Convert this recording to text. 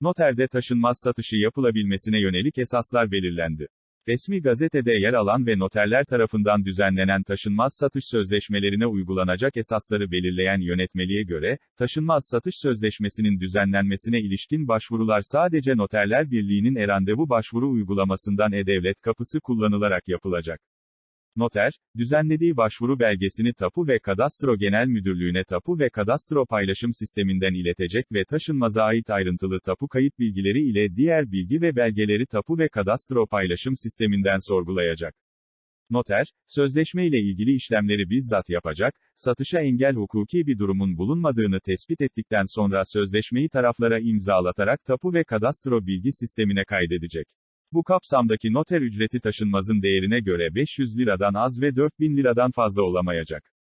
Noterde taşınmaz satışı yapılabilmesine yönelik esaslar belirlendi. Resmi gazetede yer alan ve noterler tarafından düzenlenen taşınmaz satış sözleşmelerine uygulanacak esasları belirleyen yönetmeliğe göre, taşınmaz satış sözleşmesinin düzenlenmesine ilişkin başvurular sadece Noterler Birliği'nin e-randevu başvuru uygulamasından e-devlet kapısı kullanılarak yapılacak. Noter, düzenlediği başvuru belgesini Tapu ve Kadastro Genel Müdürlüğü'ne Tapu ve Kadastro Paylaşım Sisteminden iletecek ve taşınmaza ait ayrıntılı tapu kayıt bilgileri ile diğer bilgi ve belgeleri Tapu ve Kadastro Paylaşım Sisteminden sorgulayacak. Noter, sözleşme ile ilgili işlemleri bizzat yapacak, satışa engel hukuki bir durumun bulunmadığını tespit ettikten sonra sözleşmeyi taraflara imzalatarak Tapu ve Kadastro Bilgi Sistemine kaydedecek. Bu kapsamdaki noter ücreti taşınmazın değerine göre 500 liradan az ve 4000 liradan fazla olamayacak.